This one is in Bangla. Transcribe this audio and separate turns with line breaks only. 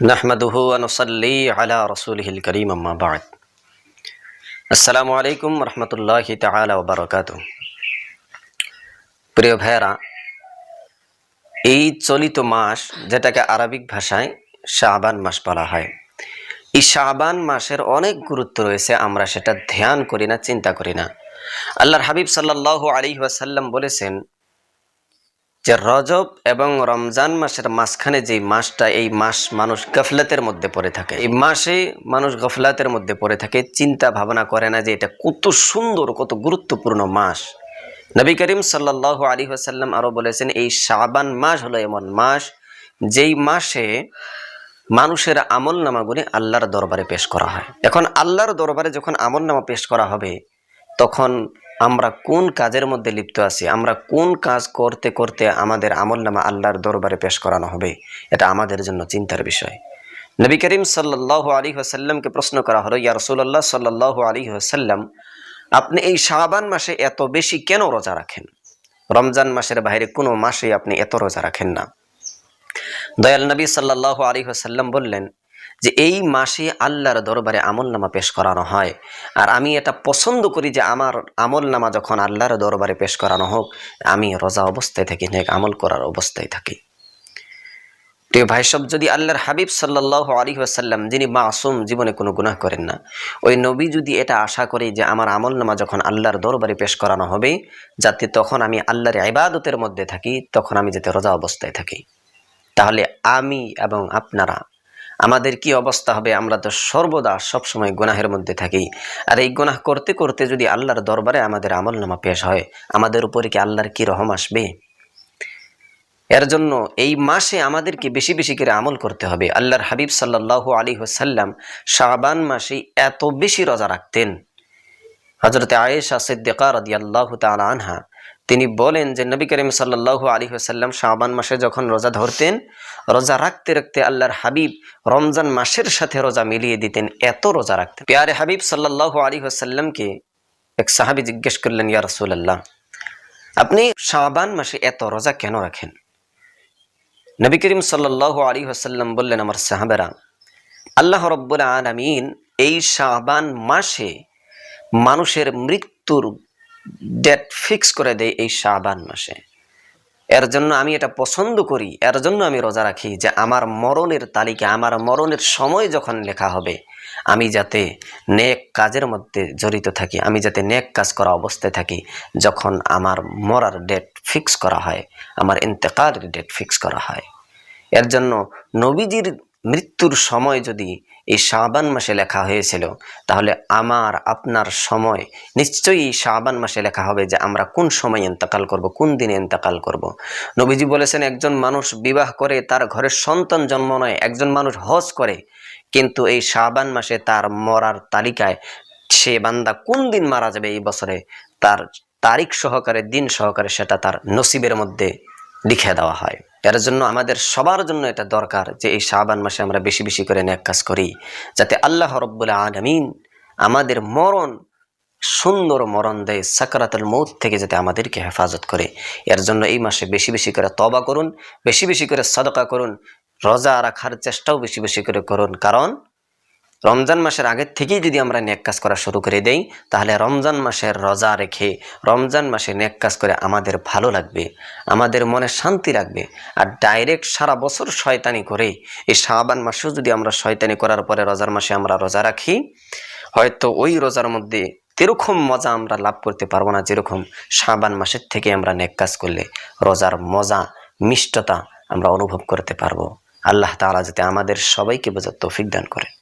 নাহমাদুহু আনসল্লি আলা রসুলহিল করিম আম্মাবাদ আসসালামু আলাইকুম রহমতুল্লাহি তালা বারকাত প্রিয় ভাইয়েরা, এই চলিত মাস, যেটাকে আরবিক ভাষায় শাহবান মাস বলা হয়, এই শাহবান মাসের অনেক গুরুত্ব রয়েছে, আমরা সেটা ধ্যান করি না, চিন্তা করি না। আল্লাহর হাবিব সাল্লাল্লাহু আলী ওয়াসাল্লাম বলেছেন যে রজব এবং রমজান মাসের মাঝখানে যে মাসটা, এই মাস মানুষ গফলাতের মধ্যে পড়ে থাকে। এই মাসে মানুষ গফলাতের মধ্যে পড়ে থাকে, চিন্তা ভাবনা করে না যে এটা কত সুন্দর, কত গুরুত্বপূর্ণ মাস। নবী করিম সাল্লাহ আলী আসাল্লাম আরও বলেছেন, এই শাবান মাস হলো এমন মাস যেই মাসে মানুষের আমল নামাগুলি আল্লাহর দরবারে পেশ করা হয়। এখন আল্লাহর দরবারে যখন আমল নামা পেশ করা হবে, তখন আমরা কোন কাজের মধ্যে লিপ্ত আছি? আমরা কোন কাজ করতে করতে আমাদের আমল নামা আল্লাহর দরবারে পেশ করানো হবে? এটা আমাদের জন্য চিন্তার বিষয়। নবী করিম সাল্লাহ আলী হাসাল্লামকে প্রশ্ন করা হলো, ইয়া রসুল্লাহ সাল্লাহ আলী হাসাল্লাম আপনি এই শাবান মাসে এত বেশি কেন রোজা রাখেন? রমজান মাসের বাইরে কোনো মাসে আপনি এত রোজা রাখেন না। দয়াল নবী সাল্লাহ আলী হাসাল্লাম বললেন যে এই মাসে আল্লাহর দরবারে আমল নামা পেশ করানো হয়। আর আমি এটা পছন্দ করি যে আমার আমল নামা যখন আল্লাহর দরবারে পেশ করানো হোক, আমি রোজা অবস্থায় থাকি, নেক আমল করার অবস্থায় থাকি। প্রিয় ভাই সব যদি আল্লাহর হাবিব সাল্লাহ আলী আসাল্লাম যিনি মাসুম জীবনে কোনো গুনাহ করেন না, ওই নবী যদি এটা আশা করি যে আমার আমল নামা যখন আল্লাহর দরবারে পেশ করানো হবে, যাতে তখন আমি আল্লাহর ইবাদতের মধ্যে থাকি, তখন আমি যাতে রোজা অবস্থায় থাকি। তাহলে আমি এবং আপনারা আমাদের কি অবস্থা হবে? আমরা তো সর্বদা সবসময় গুনাহের মধ্যে থাকি। আর এই গুনাহ করতে করতে যদি আল্লাহর দরবারে আমাদের আমল নামা পেশ হয়, আমাদের উপরে কি আল্লাহর কি রহম আসবে? এর জন্য এই মাসে আমাদেরকে বেশি বেশি করে আমল করতে হবে। আল্লাহর হাবিব সাল্লাহ আলী হোসাল্লাম শাহবান মাসে এত বেশি রোজা রাখতেন। হজরতে আয়েশা সিদ্দিকা রদি আল্লাহ আনহা তিনি বলেন যে, নবী করিম সাল্লাহ আলী হাসাল্লাম শাহবান মাসে যখন রোজা ধরতেন, রোজা রাখতে রাখতে আল্লাহর হাবিব রমজান মাসের সাথে রোজা মিলিয়ে দিতেন, এত রোজা রাখতেন। পেয়ারে হাবিব সাল্লাহ আলী হাসাল্লামকে এক সাহাবি জিজ্ঞেস করলেন, ইয়া রসুল্লাহ আপনি শাহবান মাসে এত রোজা কেন রাখেন? নবী করিম সাল্লাহ আলী হাসাল্লাম বললেন, আমার সাহাবেরা, আল্লাহ রব্বুল আলমিন এই শাহবান মাসে মানুষের মৃত্যুর ডেট ফিক্স করে দেয় এই শাহবান মাসে। এর জন্য আমি এটা পছন্দ করি। এর জন্য আমি রোজা রাখি যে আমার মরণের তালিকা, আমার মরণের সময় যখন লেখা হবে, আমি যাতে নেক কাজের মধ্যে জড়িত থাকি, আমি যাতে নেক কাজ করা অবস্থায় থাকি, যখন আমার মরার ডেট ফিক্স করা হয়, আমার ইন্তেকালের ডেট ফিক্স করা হয়। এর জন্য নবীজির মৃত্যুর সময় যদি এই শাবান মাসে লেখা হয়েছিল তাহলে আমার, আপনার সময়, নিশ্চয়ই শাবান মাসে লেখা হবে যে আমরা কোন সময় ইন্তকাল করব, কোন দিনে ইন্তকাল করব। নবীজি বলেছেন, একজন মানুষ বিবাহ করে তার ঘরে সন্তান জন্ম নয়, একজন মানুষ হজ করে, কিন্তু এই শাবান মাসে তার মরার তালিকায় সে বান্দা কোন দিন মারা যাবে এই বছরে তার তারিখ সহকারে, দিন সহকারে সেটা তার নসিবের মধ্যে লিখে দেওয়া হয়। এর জন্য আমাদের সবার জন্য এটা দরকার যে এই শাহবান মাসে আমরা বেশি বেশি করে ন্যাক কাজ করি, যাতে আল্লাহ রব্বুল্লা আলমিন আমাদের মরণ, সুন্দর মরণ দেয়, সাকরাতুল মৌত থেকে যাতে আমাদেরকে হেফাজত করে। এর জন্য এই মাসে বেশি বেশি করে তবা করুন, বেশি বেশি করে সদকা করুন, রোজা রাখার চেষ্টাও বেশি বেশি করে করুন। কারণ রমজান মাসের আগের থেকেই যদি আমরা নেক কাজ করা শুরু করে দেই, তাহলে রমজান মাসের রোজা রেখে রমজান মাসে নেক কাজ করে আমাদের ভালো লাগবে, আমাদের মনে শান্তি লাগবে। আর ডাইরেক্ট সারা বছর শয়তানি করে এই শাহবান মাসেও যদি আমরা শয়তানি করার পরে রোজার মাসে আমরা রোজা রাখি, হয়তো ওই রোজার মধ্যে তেরকম মজা আমরা লাভ করতে পারব না, যেরকম শাহবান মাসের থেকে আমরা নেক কাজ করলে রোজার মজা, মিষ্টতা আমরা অনুভব করতে পারব। আল্লাহ তালা যাতে আমাদের সবাইকে বোঝার তৌফিক দান করে।